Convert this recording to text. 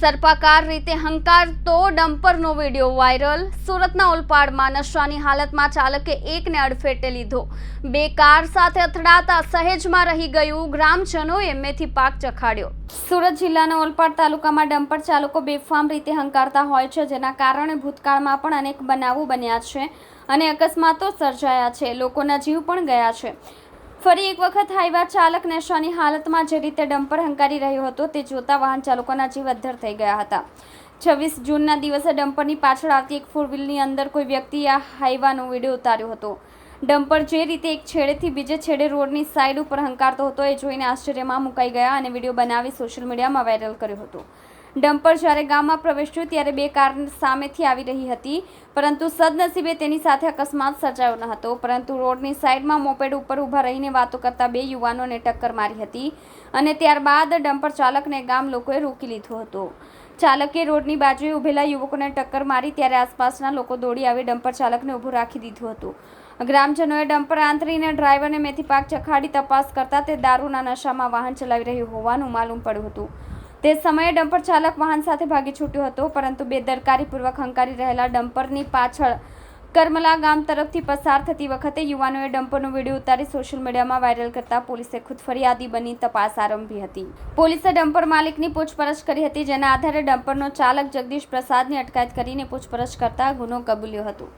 સર્પાકાર રીતે હંકારતો ડમ્પરનો video viral. સુરતના ઓલપાડમાં નશાની હાલતમાં ચાલકે એકને અડફેટે લીધો. બે કાર સાથે અથડાતા સહેજમાં રહી ગયું. ગ્રામજનોએ મેથી પાક ચખાડ્યો. સુરત જિલ્લાના ઓલપાડ તાલુકામાં ડમ્પર ચાલકો બેફામ રીતે હંકારતા હોય છે, જેના કારણે ભૂતકાળમાં પણ અનેક બનાવો બન્યા છે અને અકસ્માતો સર્જાયા છે. લોકોના જીવ પણ ગયા છે. ફરી એક વખત હાઈવા ચાલક નશાની હાલતમાં જે રીતે ડમ્પર હંકારી રહ્યો હતો તે જોતા વાહન ચાલકોના જીવ અદ્ધર થઈ ગયા હતા. છવ્વીસ જૂનના દિવસે ડમ્પરની પાછળ આવતી એક ફોર વ્હીલની અંદર કોઈ વ્યક્તિએ આ હાઈવાનો વીડિયો ઉતાર્યો હતો. ડમ્પર જે રીતે એક છેડેથી બીજે છેડે રોડની સાઈડ ઉપર હંકારતો હતો એ જોઈને આશ્ચર્યમાં મુકાઈ ગયા અને વીડિયો બનાવી સોશિયલ મીડિયામાં વાયરલ કર્યો હતો. ડમ્પર જ્યારે ગામમાં પ્રવેશ્યું ત્યારે બે કાર સામેથી આવી રહી હતી, પરંતુ સદનસીબે તેની સાથે અકસ્માત સર્જાયો ન હતો. પરંતુ રોડની સાઈડમાં મોપેડ ઉપર ઊભા રહીને વાતો કરતા બે યુવાનોને ટક્કર મારી હતી અને ત્યારબાદ ડમ્પર ચાલકને ગામ લોકોએ રોકી લીધો હતો. ચાલકે રોડની બાજુએ ઊભેલા યુવકોને ટક્કર મારી ત્યારે આસપાસના લોકો દોડી આવી ડમ્પર ચાલકને ઊભું રાખી દીધું હતું. ગ્રામજનોએ ડમ્પર આંતરીને ડ્રાઈવરને મેથી પાક ચખાડી તપાસ કરતા તે દારૂના નશામાં વાહન ચલાવી રહ્યું હોવાનું માલુમ પડ્યું હતું. તે સમયે ડમ્પર ચાલક વાહન સાથે ભાગી છૂટ્યો હતો, પરંતુ બેદરકારીપૂર્વક હંકારી રહેલા ડમ્પરની પાછળ કરમલા ગામ તરફથી પસાર થતી વખતે યુવાનોએ ડમ્પરનો વીડિયો ઉતારી સોશિયલ મીડિયામાં વાયરલ કરતા પોલીસે ખુદ ફરિયાદી બની તપાસ આરંભી હતી. પોલીસે ડમ્પર માલિકની પૂછપરછ કરી હતી, જેના આધારે ડમ્પરનો ચાલક જગદીશ પ્રસાદની અટકાયત કરીને પૂછપરછ કરતા ગુનો કબૂલ્યો હતો.